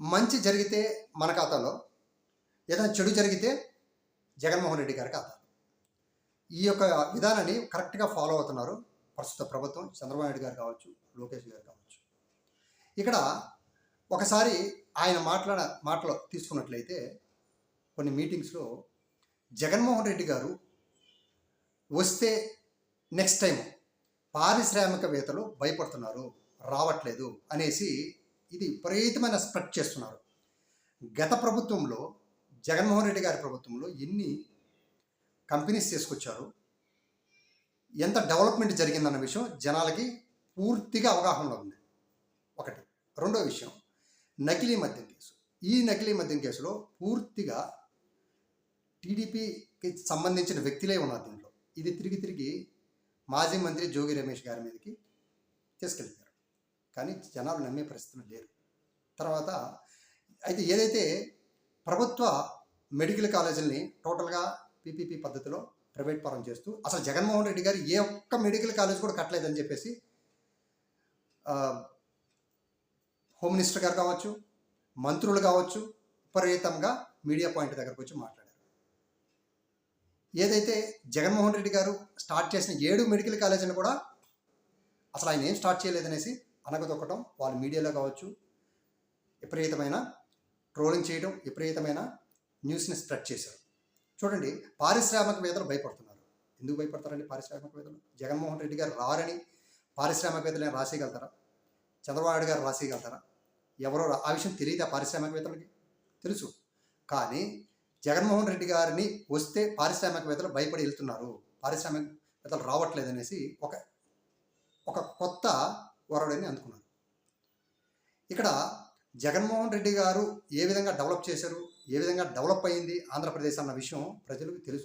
మంచి జరిగితే మన ఖాతాలో ఏదైనా చెడు జరిగితే జగన్మోహన్ రెడ్డి గారి ఖాతా ఈ యొక్క విధానాన్ని కరెక్ట్గా ఫాలో అవుతున్నారు ప్రస్తుత ప్రభుత్వం చంద్రబాబు నాయుడు గారు కావచ్చు లోకేష్ గారు కావచ్చు. ఇక్కడ ఒకసారి ఆయన మాట్లాడ మాటలు తీసుకున్నట్లయితే కొన్ని మీటింగ్స్లో జగన్మోహన్ రెడ్డి గారు వస్తే నెక్స్ట్ టైం పారిశ్రామికవేత్తలు భయపడుతున్నారు రావట్లేదు అనేసి ఇది విపరీతమైన స్ప్రెడ్ చేస్తున్నారు. గత ప్రభుత్వంలో జగన్మోహన్ రెడ్డి గారి ప్రభుత్వంలో ఎన్ని కంపెనీస్ తీసుకొచ్చారు? ఎంత డెవలప్మెంట్ జరిగిందన్న విషయం జనాలకి పూర్తిగా అవగాహనలో ఉంది. ఒకటి. రెండో విషయం నకిలీ మద్యం కేసు. ఈ నకిలీ మద్యం కేసులో పూర్తిగా టీడీపీకి సంబంధించిన వ్యక్తులే ఉన్నారు దీంట్లో. ఇది తిరిగి తిరిగి మాజీ మంత్రి జోగి రమేష్ గారి మీదకి తీసుకెళ్తారు కానీ జనాలు నమ్మే పరిస్థితులు లేరు. తర్వాత అయితే ఏదైతే ప్రభుత్వ మెడికల్ కాలేజీలని టోటల్గా పీపీపీ పద్ధతిలో ప్రైవేట్ పరం చేస్తూ అసలు జగన్మోహన్ రెడ్డి గారు ఏ ఒక్క మెడికల్ కాలేజ్ కూడా కట్టలేదని చెప్పేసి హోమ్ మినిస్టర్ గారు కావచ్చు మంత్రులు కావచ్చు విపరీతంగా మీడియా పాయింట్ దగ్గరకు వచ్చి మాట్లాడారు. ఏదైతే జగన్మోహన్ రెడ్డి గారు స్టార్ట్ చేసిన ఏడు మెడికల్ కాలేజీని కూడా అసలు ఆయన ఏం స్టార్ట్ చేయలేదనేసి అనగదొక్కడం వాళ్ళు మీడియాలో కావచ్చు విపరీతమైన ట్రోలింగ్ చేయడం విపరీతమైన న్యూస్ని స్ప్రెడ్ చేశారు. చూడండి పారిశ్రామికవేత్తలు భయపడుతున్నారు. ఎందుకు భయపడతారండి పారిశ్రామికవేత్తలు? జగన్మోహన్ రెడ్డి గారు రారని పారిశ్రామికవేత్తలు రాసేయగలుగుతారా? చంద్రబాబు గారు రాసేయగలుగుతారా? ఎవరో ఆ విషయం తెలియదు ఆ పారిశ్రామికవేత్తలకి? తెలుసు. కానీ జగన్మోహన్ రెడ్డి గారిని వస్తే పారిశ్రామికవేత్తలు భయపడి వెళ్తున్నారు. పారిశ్రామికవేత్తలు రావట్లేదు అనేసి ఒక ఒక కొత్త వరడని అందుకున్నారు ఇక్కడ జగన్మోహన్ రెడ్డి గారు ఏ విధంగా డెవలప్ చేశారు ఏ విధంగా డెవలప్ అయింది ఆంధ్రప్రదేశ్ అన్న విషయం ప్రజలకు తెలుసు.